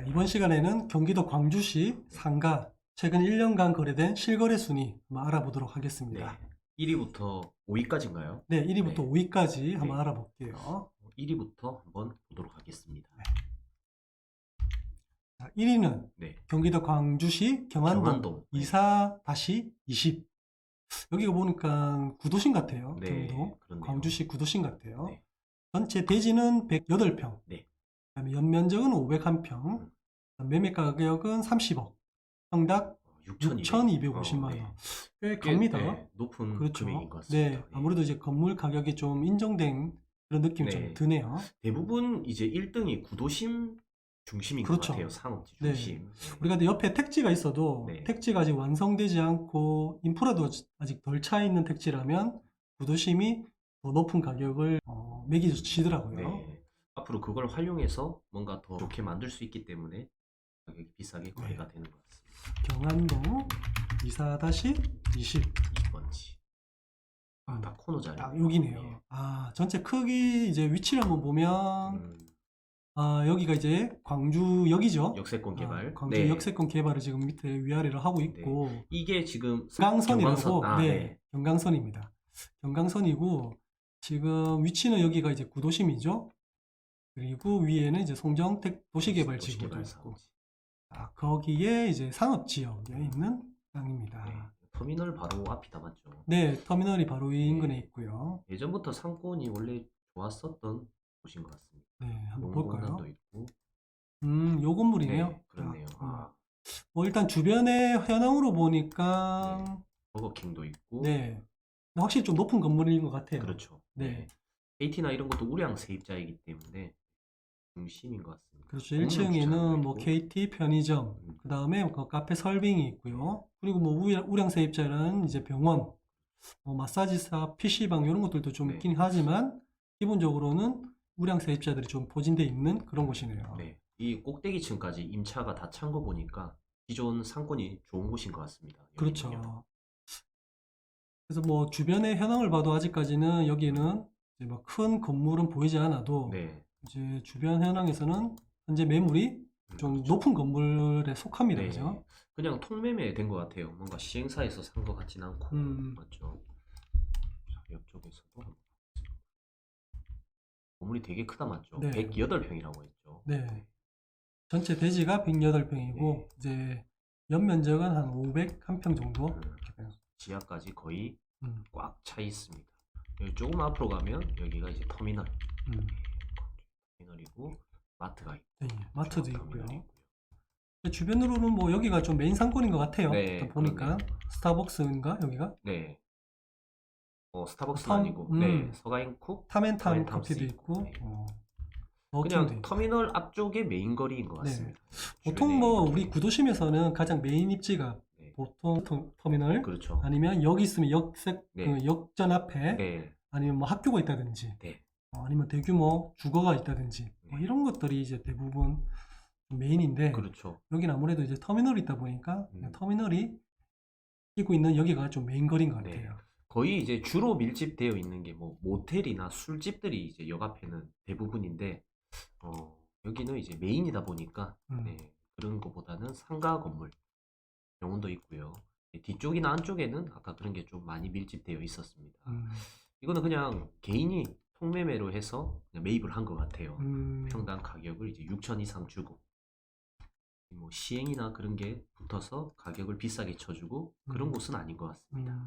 자, 이번 시간에는 경기도 광주시 상가 최근 1년간 거래된 실거래 순위 한번 알아보도록 네. 하겠습니다. 1위부터 5위까지인가요? 네, 1위부터 네. 5위까지 한번 네. 알아볼게요. 1위부터 한번 보도록 하겠습니다. 자, 1위는 네. 경기도 광주시 경안동, 경안동. 네. 24-20 여기가 보니까 구도심 같아요. 네, 경기도 그렇네요. 광주시 구도심 같아요. 네. 전체 대지는 108평, 네. 그다음에 연면적은 501평, 음. 매매 가격은 30억, 평당 6,250만 원. 꽤 갑니다. 네, 높은 그렇죠. 금액인 것 같습니다. 네, 아무래도 이제 건물 가격이 좀 인정된 그런 느낌이 네. 좀 드네요. 대부분 이제 1등이 구도심 중심인 그렇죠. 것 같아요. 상업지 네. 중심. 우리가 근데 옆에 택지가 있어도 네. 택지가 아직 완성되지 않고 인프라도 아직 덜 차 있는 택지라면 구도심이 더 높은 가격을 어, 매기시더라고요. 네. 앞으로 그걸 활용해서 뭔가 더 좋게 만들 수 있기 때문에 가격이 비싸게 거래가 네. 되는 것 같습니다. 경안동 24-20 2번지. 아, 다 코너 자리. 딱 여기네요. 아, 전체 크기 이제 위치를 한번 보면 음, 아, 여기가 이제 광주역이죠. 역세권 개발. 아, 광주 네. 역세권 개발을 지금 밑에 위아래로 하고 있고 이게 지금 경강선이라고 경강선. 아, 네, 네. 경강선입니다. 경강선이고 지금 위치는 여기가 이제 구도심이죠. 그리고 위에는 이제 송정택 도시개발지구도 도시개발 있고. 아, 거기에 이제 산업지역에 있는 땅입니다. 네. 터미널 바로 앞이다 맞죠? 네, 터미널이 바로 이 네. 인근에 있고요. 예전부터 상권이 원래 좋았었던 곳인 것 같습니다. 네, 한번 볼까요? 농공단도 있고. 음, 요 건물이네요. 네, 그렇네요. 아, 음. 아, 뭐 일단 주변에 현황으로 보니까 버거킹도 있고. 네, 확실히 좀 높은 건물인 것 같아요. 그렇죠. 네. KT나 이런 것도 우량 세입자이기 때문에 중심인 것 같습니다. 그렇죠. 공용 주차장도 1층에는 뭐 있고. KT 편의점, 음, 그 다음에 그 카페 설빙이 있고요. 그리고 뭐 우량, 세입자는 이제 병원, 뭐 마사지사, PC방 이런 것들도 좀 네. 있긴 하지만 기본적으로는 우량 세입자들이 좀 포진돼 있는 그런 곳이네요. 네. 이 꼭대기층까지 임차가 다 찬 거 보니까 기존 상권이 좋은 곳인 것 같습니다. 그렇죠. 그래서 뭐 주변의 현황을 봐도 아직까지는 여기는 뭐큰 건물은 보이지 않아도 네. 이제 주변 현황에서는 현재 매물이 음, 좀 그렇죠. 높은 건물에 속합니다. 네. 그죠? 그냥 통매매 된 것 같아요. 뭔가 시행사에서 산 것 같진 않고 음. 맞죠. 자, 옆쪽에서도 한번 보겠습니다. 건물이 되게 크다 맞죠. 네. 108평이라고 했죠. 네. 전체 대지가 108평이고 네. 이제 연면적은 한 501평 정도 음, 이렇게 돼요. 지하까지 거의 음, 꽉 차 있습니다. 여기 조금 앞으로 가면 여기가 이제 터미널. 음. 터미널이고 마트가 있고 네, 마트도 있고요. 터미널이 주변으로는 뭐 여기가 좀 메인 상권인 것 같아요. 네, 일단 보니까 그러네요. 스타벅스인가 여기가 네. 어 스타벅스는 텀- 아니고 음. 네 서가인쿡 타멘탐 타멘탐 커피도 씨. 있고 네. 어, 그냥 버킹도 있고. 터미널 앞쪽에 메인 거리인 것 네. 같습니다. 보통 주변에 뭐 이렇게. 우리 구도심에서는 가장 메인 입지가 네. 보통 터, 터미널 그렇죠. 아니면 여기 있으면 역색 네. 그 역전 앞에 네. 아니면 뭐 학교가 있다든지 네. 어, 아니면 대규모 주거가 있다든지 뭐 네. 이런 것들이 이제 대부분 메인인데 그렇죠. 여기는 아무래도 이제 터미널이 있다 보니까 음. 터미널이 끼고 있는 여기가 좀 메인 거리인 것 네. 같아요. 거의 이제 주로 밀집되어 있는 게 뭐 모텔이나 술집들이 이제 역 앞에는 대부분인데 어 여기는 이제 메인이다 보니까 음. 네, 그런 것보다는 상가 건물 병원도 있고요. 네, 뒤쪽이나 안쪽에는 아까 그런 게 좀 많이 밀집되어 있었습니다. 음, 이거는 그냥 개인이 통매매로 해서 매입을 한 것 같아요. 음, 평당 가격을 이제 6천 이상 주고 뭐 시행이나 그런 게 붙어서 가격을 비싸게 쳐주고 그런 음. 곳은 아닌 것 같습니다. 음.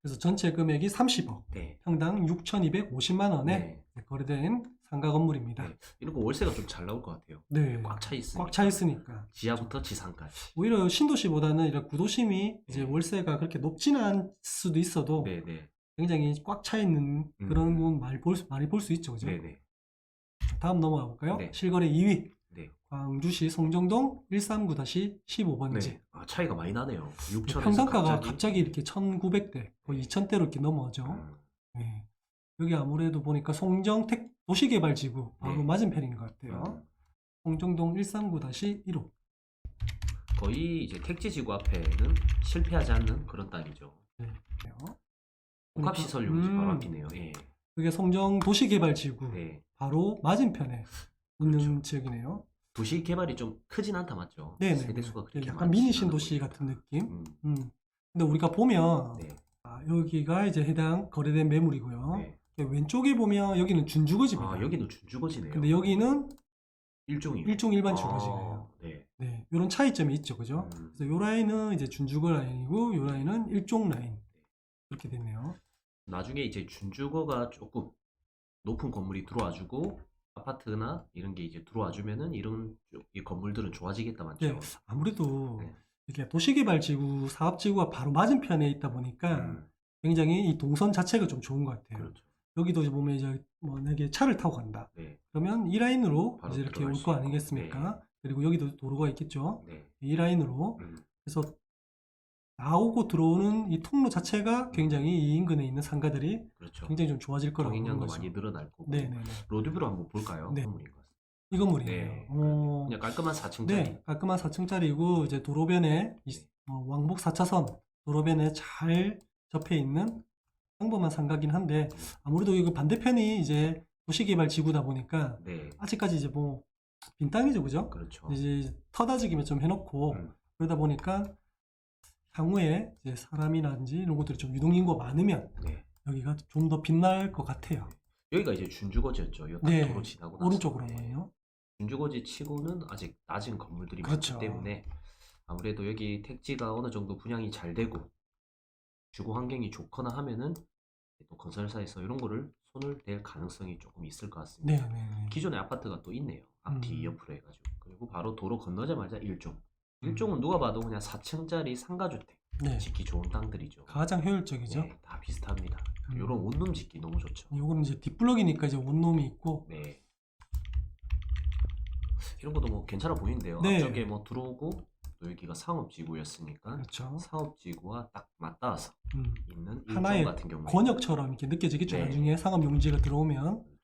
그래서 전체 금액이 30억, 네. 평당 6,250만 원에 네. 거래된 상가 건물입니다. 네. 이런 거 월세가 좀 잘 나올 것 같아요. 네, 꽉 차 있으니까. 꽉 차 있으니까. 지하부터 지상까지. 오히려 신도시보다는 이런 구도심이 이제 네. 월세가 그렇게 높지는 않을 수도 있어도 네 네. 굉장히 꽉 차 있는 그런 음. 건 많이 볼, 수- 많이 볼 수 있죠. 그죠? 네네. 다음 넘어가 볼까요? 네. 실거래 2위. 네. 광주시 송정동 139-15번지. 네. 아, 차이가 많이 나네요. 6천에서 평당가가 갑자기, 이렇게 1900대, 거의 2000대로 이렇게 넘어죠. 음, 네. 여기 아무래도 보니까 송정택 도시개발지구 바로 네. 맞은편인 것 같아요. 음. 송정동 139-15. 거의 이제 택지지구 앞에는 실패하지 않는 그런 땅이죠. 복합시설 용지 바로 음. 앞이네요. 예. 그게 송정 도시개발지구 네. 바로 맞은편에 있는 그렇죠. 지역이네요. 도시 개발이 좀 크진 않다 맞죠? 네네. 세대 수가 그렇게 약간 미니 신도시. 같은 느낌. 음, 음. 근데 우리가 보면 네, 아, 여기가 이제 해당 거래된 매물이고요. 네. 왼쪽에 보면 여기는 준주거지입니다. 아 여기는 준주거지네요. 근데 여기는 일종이 일종 일반 주거지예요. 네. 네, 이런 차이점이 있죠, 그죠? 음, 그래서 요 라인은 이제 준주거 라인이고 요 라인은 일종 라인 이렇게 됐네요. 나중에 이제 준주거가 조금 높은 건물이 들어와주고 아파트나 이런 게 이제 들어와주면은 이런 쪽- 이 건물들은 좋아지겠다 맞죠? 네, 아무래도 네. 이게 도시개발지구, 사업지구가 바로 맞은편에 있다 보니까 음, 굉장히 이 동선 자체가 좀 좋은 것 같아요. 그렇죠. 여기도 이제 보면 이제 뭐 내게 차를 타고 간다. 네, 그러면 이 라인으로 바로 이제 이렇게 들어갈 올 수 거 있고. 아니겠습니까? 그리고 여기도 도로가 있겠죠. 네. 이 라인으로 음, 그래서 나오고 들어오는 이 통로 자체가 굉장히 이 인근에 있는 상가들이 그렇죠. 굉장히 좀 좋아질 거라고 보는 경인량도 거죠. 많이 늘어날 거고. 네 네 네. 로드뷰로 한번 볼까요? 네. 건물인 것 같습니다. 이 건물이에요. 네. 어, 그냥 깔끔한 4층짜리. 네, 깔끔한 4층짜리고 이제 도로변에 이- 네. 어, 왕복 4차선 도로변에 잘 접해 있는 평범한 상가긴 한데 아무래도 이거 반대편이 이제 도시개발 지구다 보니까 네, 아직까지 이제 뭐 빈 땅이죠, 그죠? 그렇죠. 이제 터다지기만 좀 해놓고 음, 그러다 보니까 향후에 이제 사람이라든지 이런 것들이 좀 유동인구가 많으면 네. 여기가 좀 더 빛날 것 같아요. 여기가 이제 준주거지였죠. 요 네, 도로 지나고 나서. 오른쪽으로는요. 준주거지 치고는 아직 낮은 건물들이 그렇죠. 많기 때문에 아무래도 여기 택지가 어느 정도 분양이 잘 되고 주거 환경이 좋거나 하면은 또 건설사에서 이런 거를 손을 댈 가능성이 조금 있을 것 네, 같습니다. 네, 네. 기존에 아파트가 또 있네요. 앞뒤 음. 옆으로 해가지고 그리고 바로 도로 건너자마자 일종. 음. 일종은 누가 봐도 그냥 4층짜리 상가주택 네. 짓기 좋은 땅들이죠. 가장 효율적이죠. 네, 다 비슷합니다. 음. 이런 원룸 짓기 너무 좋죠. 요거는 이제 뒷블럭이니까 이제 원룸이 있고 네. 이런 것도 뭐 괜찮아 보이는데요. 네. 앞쪽에 뭐 들어오고 또 여기가 상업지구였으니까 그렇죠. 상업지구와 딱 맞닿아서 음. 있는 일종 하나의 같은 경우에 권역처럼 이렇게 느껴지겠죠. 네. 나중에 상업 용지가 들어오면.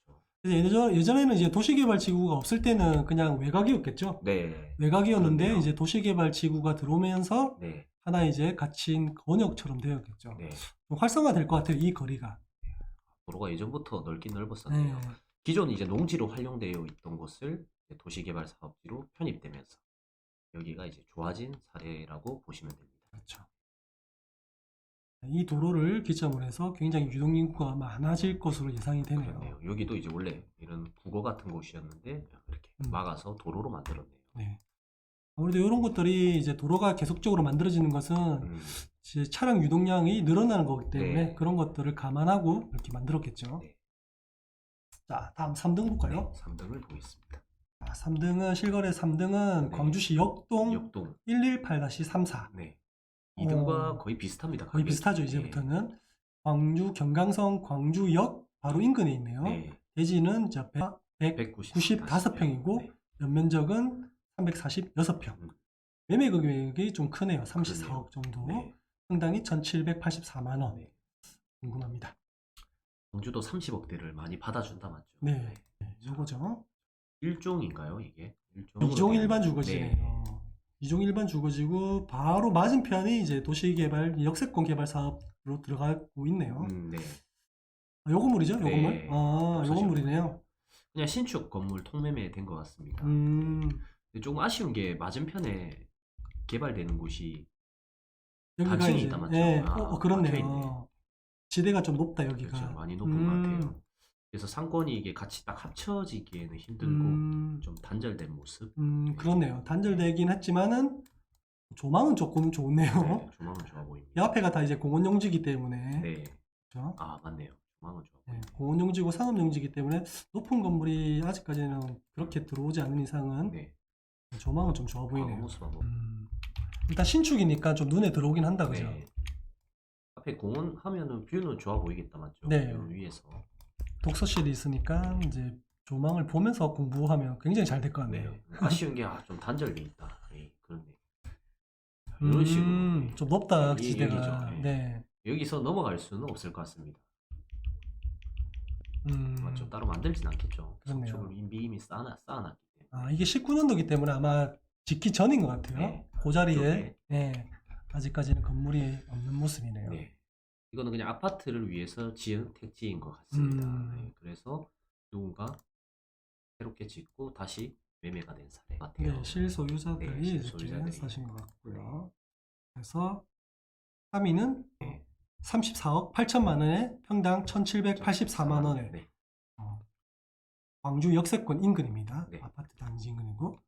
예전, 예전에는 이제 도시개발 지구가 없을 때는 그냥 외곽이었겠죠. 네, 외곽이었는데 그렇네요. 이제 도시개발 지구가 들어오면서 네, 하나 이제 갇힌 권역처럼 되었겠죠. 네. 좀 활성화될 것 같아요. 이 거리가. 도로가 예전부터 넓긴 넓었었네요. 네. 기존 이제 농지로 활용되어 있던 곳을 이제 도시개발 사업지로 편입되면서 여기가 이제 좋아진 사례라고 보시면 됩니다. 그렇죠. 이 도로를 기점으로 해서 굉장히 유동 인구가 많아질 것으로 예상이 되네요. 그렇네요. 여기도 이제 원래 이런 국어 같은 곳이었는데 이렇게 음. 막아서 도로로 만들었네요. 네. 아무래도 이런 것들이 이제 도로가 계속적으로 만들어지는 것은 음, 이제 차량 유동량이 늘어나는 거기 때문에 네. 그런 것들을 감안하고 이렇게 만들었겠죠. 네. 자, 다음 3등 볼까요? 3등을 보겠습니다. 자, 3등은 실거래 3등은 네. 광주시 역동 역동. 118-34. 네. 2등과 어, 거의 비슷합니다. 거의 가격이. 비슷하죠, 네. 이제부터는. 광주 경강성 광주역 바로 인근에 있네요. 네. 대지는 저 100, 195평이고 평이고 연면적은 346평. 음. 매매 금액이 좀 크네요. 34억 그러네요. 정도. 네. 상당히 1,784만 원. 네. 궁금합니다. 광주도 30억대를 많이 받아준다 맞죠? 네. 요거죠. 일종인가요 이게? 이종 일반 네. 주거지네요. 이종 일반 주거지고 바로 맞은편이 이제 도시개발 역세권 개발 사업으로 들어가고 있네요. 음, 네. 아, 요 건물이죠? 요 네. 건물? 아, 요 건물이네요. 그냥 신축 건물 통매매 된 것 같습니다. 음, 근데 조금 아쉬운 게 맞은편에 개발되는 곳이 여기가 단층이 이제 있다 맞죠? 예, 아, 어, 어, 그렇네요. 막혀있네. 지대가 좀 높다 여기가. 그렇죠. 많이 높은 음. 것 같아요. 그래서 상권이 이게 같이 딱 합쳐지기에는 힘들고 음, 좀 단절된 모습. 음, 그렇네요. 단절되긴 했지만은 조망은 조금 좋네요. 네, 조망은 좋아 이 보입니다. 앞에가 다 이제 공원 용지기 때문에 네. 그렇죠? 아 맞네요. 조망은 좋아 네, 보입니다. 공원 용지고 상업 용지기 때문에 높은 건물이 아직까지는 그렇게 들어오지 않는 이상은 네. 조망은 좀 좋아 아, 보이네요. 모습 한번. 음, 일단 신축이니까 좀 눈에 들어오긴 한다 그죠? 네. 앞에 공원 하면은 뷰는 좋아 보이겠다 맞죠? 네. 요 위에서. 독서실이 있으니까 이제 조망을 보면서 공부하면 굉장히 잘 될것 네. 같네요. 아쉬운 게 아, 좀 단절돼 있다. 네, 그렇네. 이런 식으로 음, 네. 좀 높다 여기, 지대가. 여기죠. 네. 네. 여기서 넘어갈 수는 없을 것 같습니다. 음, 맞죠? 따로 만들진 않겠죠. 성축을 이미 이미 쌓아 쌓아놨기 때문에. 아, 이게 19년도기 때문에 아마 짓기 전인 것 같아요. 네. 그 자리에. 예, 아직까지는 건물이 없는 모습이네요. 네. 이거는 그냥 아파트를 위해서 지은 택지인 것 같습니다. 음. 네, 그래서 누군가 새롭게 짓고 다시 매매가 된 사례 같아요. 네, 실소유자들이 네, 이렇게 실소유자들이. 사신 것 같고요. 그래서 3위는 네. 34억 8천만 원에 평당 1,784만 원에 네. 어, 광주 역세권 인근입니다. 네. 아파트 단지 인근이고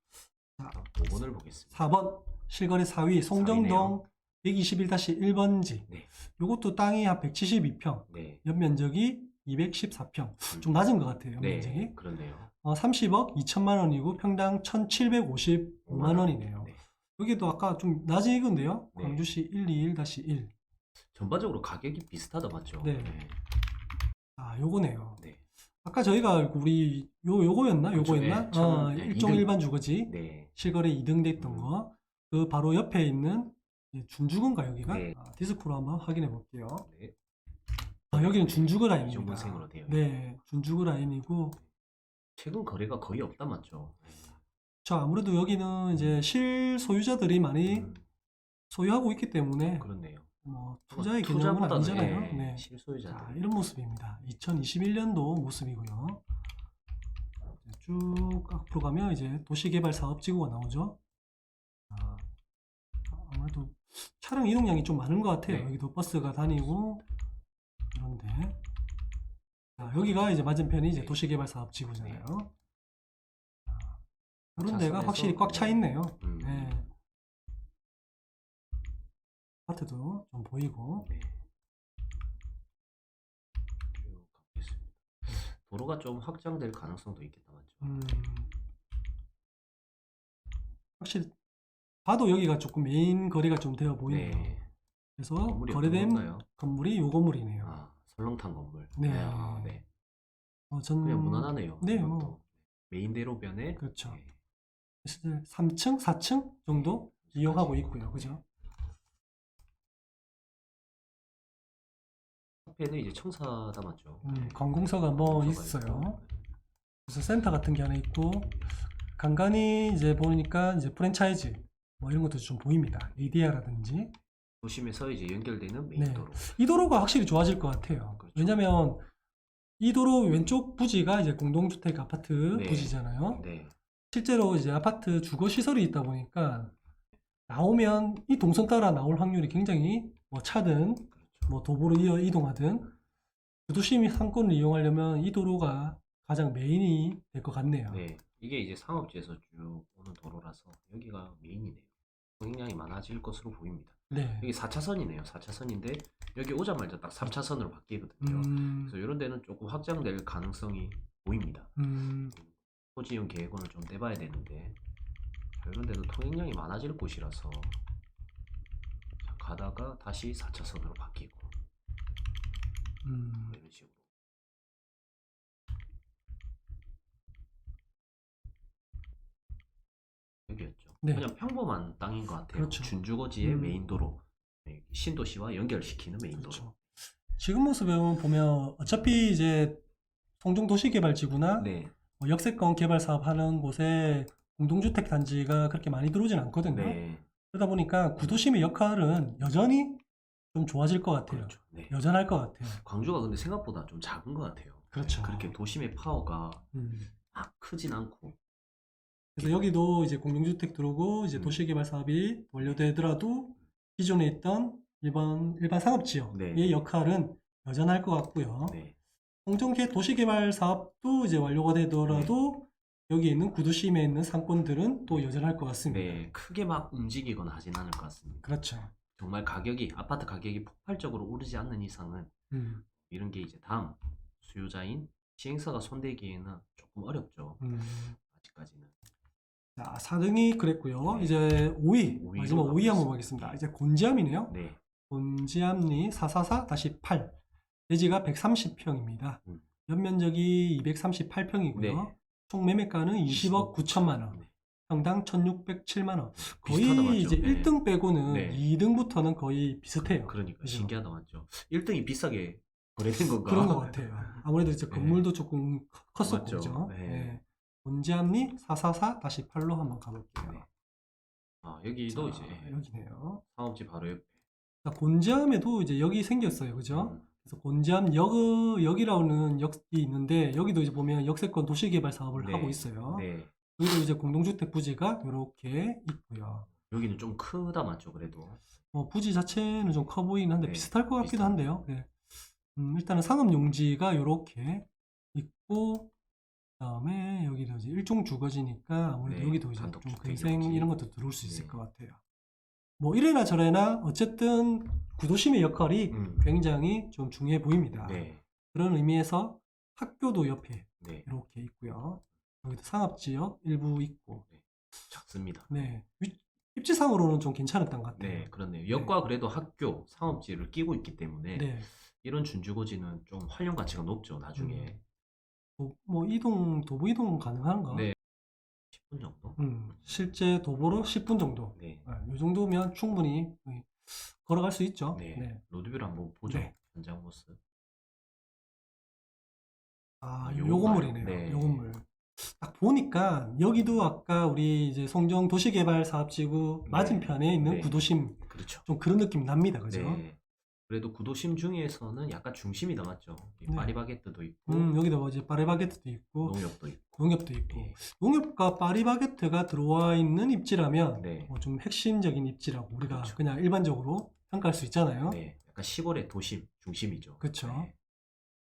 자, 5번을 보겠습니다. 4번 실거래 4위 송정동 121-1번지 네. 요것도 땅이 한 172평 네. 연면적이 214평 좀 낮은 것 같아요 연면적이 네. 그렇네요. 어, 30억 2천만 원이고 평당 1,755만 원이네요 네. 여기도 아까 좀 낮은 이건데요 네. 광주시 121-1 전반적으로 가격이 비슷하다 맞죠? 네. 아 요거네요 네. 아까 저희가 우리 요 요거였나 그렇죠. 요거였나 네, 천- 어, 네, 일종 이등. 일반 주거지 네. 실거래 2등 됐던 음. 거 그 바로 옆에 있는 이 준주거인가 여기가 네. 아, 디스크로 한번 확인해 볼게요 네. 아, 여기는 준주거 라인입니다 이종문생으로 되어 네 준주거 라인이고 최근 거래가 거의 없다 맞죠? 저 아무래도 여기는 이제 실소유자들이 많이 음, 소유하고 있기 때문에 그렇네요. 뭐 투자의 개념은 투자보다는, 아니잖아요 예, 네. 자, 실소유자들. 이런 모습입니다 2021년도 모습이고요 쭉 앞으로 가면 이제 도시개발사업지구가 나오죠 차량 이동량이 좀 많은 것 같아요 네. 여기도 버스가 다니고 그런데 자, 여기가 이제 맞은편이 이제 네. 도시개발사업지구잖아요 아, 그런 차 데가 선에서, 확실히 꽉차 네. 있네요 음, 네. 아파트도 좀 보이고 네. 쭉 가보겠습니다. 도로가 좀 확장될 가능성도 있겠다 맞죠? 음, 확실히 봐도 여기가 조금 메인 거리가 좀 되어 보이네요. 네. 그래서 건물이 어떤 거래된 건가요? 건물이 요 건물이네요. 아, 설렁탕 건물. 네. 아, 네. 어, 전 그냥 무난하네요. 네, 이것도. 뭐. 메인 대로변에 그렇죠. 네. 3층, 4층 정도 이용하고 있고요. 그죠? 앞에는 이제 청사다 맞죠? 음, 네. 관공서가 뭐 청사가 있어요. 있고. 그래서 센터 같은 게 하나 있고 간간히 이제 보니까 이제 프랜차이즈 뭐 이런 것도 좀 보입니다. 리디아라든지 도심에서 이제 연결되는 메인 네. 도로. 이 도로가 확실히 좋아질 것 같아요. 그렇죠. 왜냐면 이 도로 왼쪽 부지가 이제 공동주택 아파트 네. 부지잖아요. 네. 실제로 이제 아파트 주거 시설이 있다 보니까 나오면 이 동선 따라 나올 확률이 굉장히 뭐 차든 그렇죠. 뭐 도보로 이어 이동하든 구도심이 상권을 이용하려면 이 도로가 가장 메인이 될 것 같네요. 네. 이게 이제 상업지에서 쭉 오는 도로라서 여기가 메인이네요. 통행량이 많아질 것으로 보입니다. 네. 여기 4차선이네요. 4차선인데 여기 오자마자 딱 3차선으로 바뀌거든요. 음, 그래서 이런 데는 조금 확장될 가능성이 보입니다. 음, 토지용 계획원을 좀 떼봐야 되는데 자, 이런 데도 통행량이 많아질 곳이라서 자, 가다가 다시 4차선으로 바뀌고 음. 뭐 이런 식으로 여기였죠. 네. 그냥 평범한 땅인 것 같아요. 그렇죠. 준주거지의 음. 메인 도로 네, 신도시와 연결시키는 메인 도로. 그렇죠. 지금 모습에 보면 어차피 이제 송정도시개발지구나 네, 뭐 역세권 개발 사업 하는 곳에 공동주택 단지가 그렇게 많이 들어오진 않거든요. 네, 그러다 보니까 구도심의 역할은 여전히 좀 좋아질 것 같아요. 그렇죠. 네. 여전할 것 같아요. 광주가 근데 생각보다 좀 작은 것 같아요. 그렇죠. 네, 그렇게 도심의 파워가 음. 막 크진 않고 그래서 여기도 이제 공동주택 들어오고 이제 음. 도시개발 사업이 완료되더라도 기존에 있던 일반 일반 상업지역의 네. 역할은 여전할 것 같고요. 네, 공정계 도시개발 사업도 이제 완료가 되더라도 여기 있는 구도심에 있는 상권들은 또 여전할 것 같습니다. 네, 크게 막 움직이거나 하진 않을 것 같습니다. 그렇죠. 정말 가격이 아파트 가격이 폭발적으로 오르지 않는 이상은 음, 이런 게 이제 다음 수요자인 시행사가 손대기에는 조금 어렵죠. 음. 아직까지는. 자, 4등이 그랬고요. 네. 이제 5위, 오위로 마지막 5위 한번. 보겠습니다. 네. 이제 곤지암이네요. 네, 곤지암리 444-8 대지가 130평입니다. 음. 연면적이 238평이고요. 네. 총 매매가는 20억 9천만 원, 네. 평당 1,607만 원. 거의? 이제 네. 1등 빼고는 네. 2등부터는 거의 비슷해요. 그러니까 그죠? 신기하다 맞죠. 1등이 비싸게 거래된 건가? 그런 것 같아요. 아무래도 이제 네. 건물도 조금 컸었고 맞죠. 그죠? 네. 네. 곤지암리 444-8로 한번 가볼게요. 네. 아, 여기도 자, 이제 여기네요. 상업지 바로 옆에. 자, 곤지암에도 이제 역이 생겼어요. 그죠? 음, 그래서 곤지암 역, 역이라는 역이 있는데 여기도 이제 보면 역세권 도시개발 사업을 네. 하고 있어요. 네, 여기도 이제 공동주택 부지가 이렇게 있고요. 여기는 좀 크다 맞죠? 그래도 뭐 부지 자체는 좀 커 보이긴 한데 네, 비슷할 것 같기도 비슷합니다. 한데요. 네. 음, 일단은 상업 용지가 이렇게 있고 그 다음에 여기도 이제 일종 주거지니까 아무래도 네, 여기도 이제 좀 단독주택 근생 용지. 이런 것도 들어올 수 있을 네. 것 같아요. 뭐 이래나 저래나 어쨌든 구도심의 역할이 음, 굉장히 좀 중요해 보입니다. 네, 그런 의미에서 학교도 옆에 네, 이렇게 있고요. 여기도 상업지역 일부 있고. 작습니다. 네. 위- 입지상으로는 좀 괜찮았던 것 같아요. 네, 그렇네요. 역과 그래도 학교, 상업지를 끼고 있기 때문에 네. 이런 준주거지는 좀 활용 가치가 높죠. 나중에 음. 도- 뭐 이동 도보 이동 가능한가? 네. 10분 정도. 음, 실제 도보로 10분 정도. 네, 이 정도면 충분히 걸어갈 수 있죠. 네. 네. 로드뷰를 한번 보죠. 네. 현장 모습. 아, 아, 요? 건물이네요. 네. 요 건물. 딱 보니까 여기도 아까 우리 이제 송정 도시개발 사업지구 네. 맞은편에 있는 네. 구도심 그렇죠. 좀 그런 느낌 납니다. 그죠? 네. 그래도 구도심 중에서는 약간 중심이 남았죠. 이 네. 파리바게뜨도 있고 음, 여기도 뭐 이제 파리바게트도 있고 농협도 있고. 농협도 있고 예. 농협과 파리바게트가 들어와 있는 입지라면 네. 뭐좀 핵심적인 입지라고 우리가 그렇죠. 그냥 일반적으로 평가할 수 있잖아요. 네, 약간 시골의 도심 중심이죠. 그쵸. 네.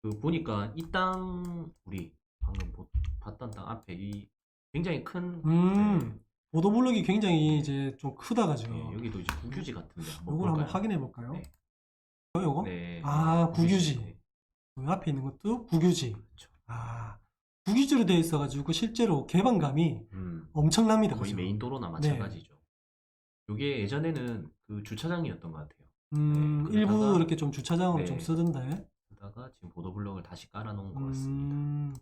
그 보니까 이 땅 우리 방금 보- 봤던 땅 앞에 이 굉장히 큰 음, 보도블록이 굉장히 이제 좀 크다 가지고 네, 예, 여기도 이제 국유지 같은데 한번 한번 볼까요? 확인해 볼까요? 네. 요 요거? 네. 아, 국유지. 네, 요 앞에 있는 것도 국유지. 그렇죠. 아, 국유지로 되어 있어 가지고 실제로 개방감이 음, 엄청납니다. 거의 그죠? 메인 도로나 마찬가지죠. 이게 예전에는 그 주차장이었던 것 같아요. 음, 네, 일부 그러다가- 이렇게 좀 주차장으로 네. 좀 쓰던데. 그러다가 지금 보도블록을 다시 깔아놓은 것 같습니다. 음,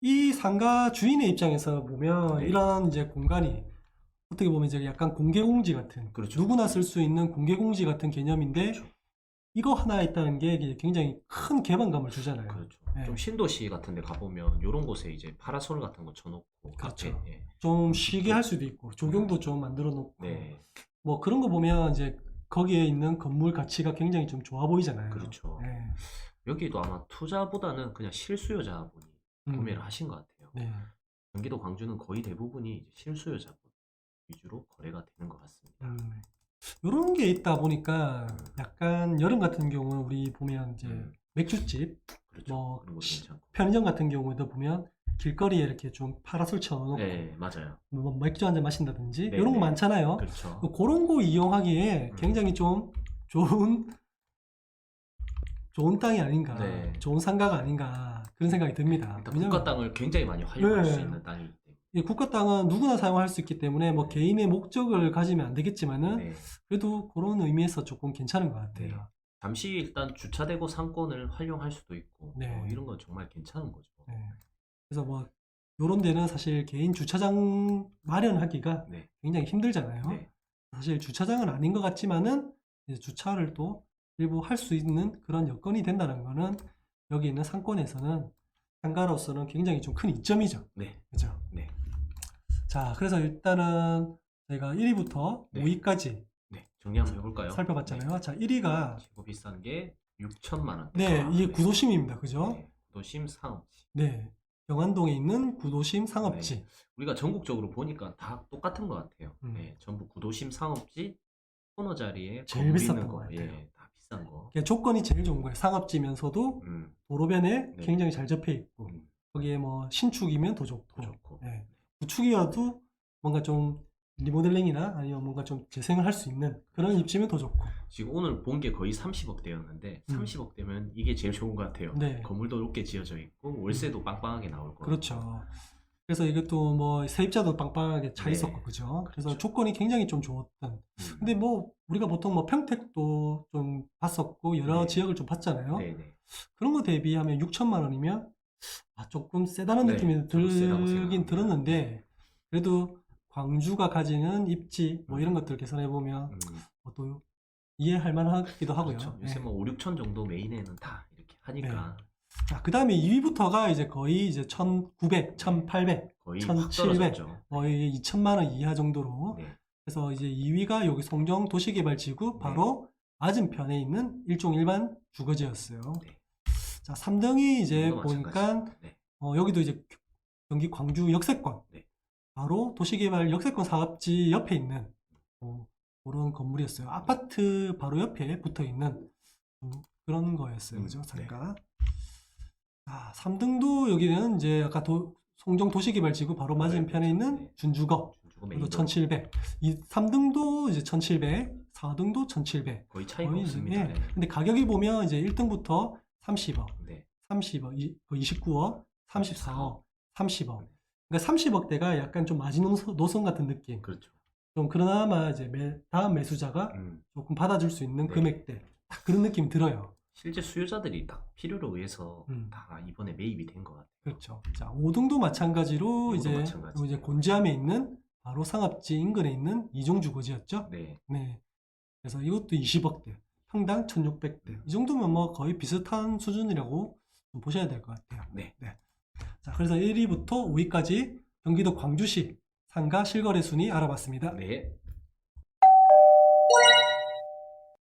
이 상가 주인의 입장에서 보면 네. 이런 이제 공간이 어떻게 보면 이제 약간 공개공지 같은 그렇죠. 누구나 쓸 수 있는 공개공지 같은 개념인데 그렇죠. 이거 하나 있다는 게 굉장히 큰 개방감을 주잖아요. 그렇죠. 네. 좀 신도시 같은 데 가보면 이런 곳에 이제 파라솔 같은 거 쳐놓고 그렇죠. 앞에, 예. 좀 쉬게 할 수도 있고 조경도 좀 만들어 놓고 네, 뭐 그런 거 보면 이제 거기에 있는 건물 가치가 굉장히 좀 좋아 보이잖아요. 그렇죠. 네. 여기도 아마 투자보다는 그냥 실수요자분이 음, 구매를 하신 것 같아요. 네. 경기도 광주는 거의 대부분이 실수요자분 위주로 거래가 되는 것 같습니다. 음, 이런 게 있다 보니까 약간 여름 같은 경우는 우리 보면 이제 음. 맥주집, 그렇죠. 뭐 그런 것도 시- 괜찮고. 편의점 같은 경우에도 보면 길거리에 이렇게 좀 파라솔 쳐놓고 네, 맞아요. 뭐 맥주 한 잔 마신다든지 네, 이런 거 네. 많잖아요. 그렇죠. 그런 거 이용하기에 음. 굉장히 좀 좋은 좋은 땅이 아닌가, 네. 좋은 상가가 아닌가 그런 생각이 듭니다. 일단 왜냐면 국가 땅을 굉장히 많이 활용할 네. 수 있는 땅이기 때문에. 이 국가 땅은 누구나 사용할 수 있기 때문에 뭐 네. 개인의 목적을 가지면 안 되겠지만은 네. 그래도 그런 의미에서 조금 괜찮은 것 같아요. 네. 잠시 일단 주차되고 상권을 활용할 수도 있고 네. 어, 이런 건 정말 괜찮은 거죠. 네. 그래서 뭐 요런 데는 사실 개인 주차장 마련하기가 네. 굉장히 힘들잖아요. 네. 사실 주차장은 아닌 것 같지만은 주차를 또 일부 할 수 있는 그런 여건이 된다는 거는 여기 있는 상권에서는 상가로서는 굉장히 좀 큰 이점이죠. 네. 그죠? 네. 자, 그래서 일단은 저희가 1위부터 네. 5위까지 네. 정리 한번 해볼까요? 살펴봤잖아요. 자, 1위가 최고 비싼 게 6천만 원. 네, 이게 구도심입니다. 그죠? 네. 구도심 상업지. 네. 영안동에 있는 구도심 상업지. 우리가 전국적으로 보니까 다 똑같은 것 같아요. 음. 네, 전부 구도심 상업지 코너 자리에 제일 것 거, 같아요. 예, 다 비싼 거. 그러니까 조건이 제일 좋은 거예요. 상업지면서도 음, 도로변에 네. 굉장히 잘 접해 있고 음, 거기에 뭐 신축이면 더 좋고 더 좋고. 네. 구축이어도 뭔가 좀 리모델링이나 아니면 뭔가 좀 재생을 할 수 있는 그런 입지면 더 좋고 지금 오늘 본 게 거의 30억대였는데 음. 30억대면 이게 제일 좋은 것 같아요. 네. 건물도 높게 지어져 있고 월세도 빵빵하게 나올 거고. 그렇죠. 그래서 이것도 뭐 세입자도 빵빵하게 차 네. 있었고 그죠. 그래서 그렇죠. 조건이 굉장히 좀 좋았던. 음. 근데 뭐 우리가 보통 뭐 평택도 좀 봤었고 여러 네. 지역을 좀 봤잖아요. 네 네. 그런 거 대비하면 6천만 원이면 아, 조금 세다는 네, 느낌이 세다고 들긴 생각합니다. 들었는데 그래도 광주가 가지는 입지 뭐 음. 이런 것들 계산해 보면 음, 뭐또 이해할 만하기도 하고요. 그렇죠. 요새 네. 뭐 5, 6천 정도 메인에는 다 이렇게 하니까 자, 그 다음에 2위부터가 이제 거의 이제 1,900, 1,800, 거의 1700. 확 떨어졌죠. 거의 2천만 원 이하 정도로. 네. 그래서 이제 2위가 여기 송정 도시개발지구 네. 바로 맞은편에 있는 일종 일반 주거지였어요. 네. 자, 3등이 이제 보니까. 네. 어, 여기도 이제 경기 광주 역세권. 네. 바로 도시개발 역세권 사업지 옆에 있는 어, 그런 건물이었어요. 아파트 바로 옆에 붙어 있는 음, 그런 거였어요. 음, 그죠? 네. 상가. 아, 3등도 여기는 이제 아까 도, 송정 도시개발지구 바로 맞은편에 있는 네. 준주거. 그리고 메인도 1700. 이 3등도 이제 1700, 4등도 1700. 거의 차이가 거의 없습니다. 예. 네. 근데 가격이 보면 이제 1등부터 30억, 네. 30억, 이- 그 29억, 34억, 30억. 네. 그러니까 30억대가 약간 좀 마지노선 같은 느낌. 그렇죠. 좀 그나마 이제 매, 다음 매수자가 음. 조금 받아줄 수 있는 네. 금액대. 딱 그런 느낌 들어요. 실제 수요자들이 딱 필요로 의해서 음. 다 이번에 매입이 된 것 같아요. 그렇죠. 자, 5등도 마찬가지로 오등도 이제, 마찬가지. 이제 곤지암에 있는 바로 상업지 인근에 있는 이종주거지였죠. 네. 네. 그래서 이것도 20억대, 평당 1600대. 이 정도면 뭐 거의 비슷한 수준이라고 좀 보셔야 될 것 같아요. 네. 자, 그래서 1위부터 5위까지 경기도 광주시 상가 실거래 순위 알아봤습니다. 네.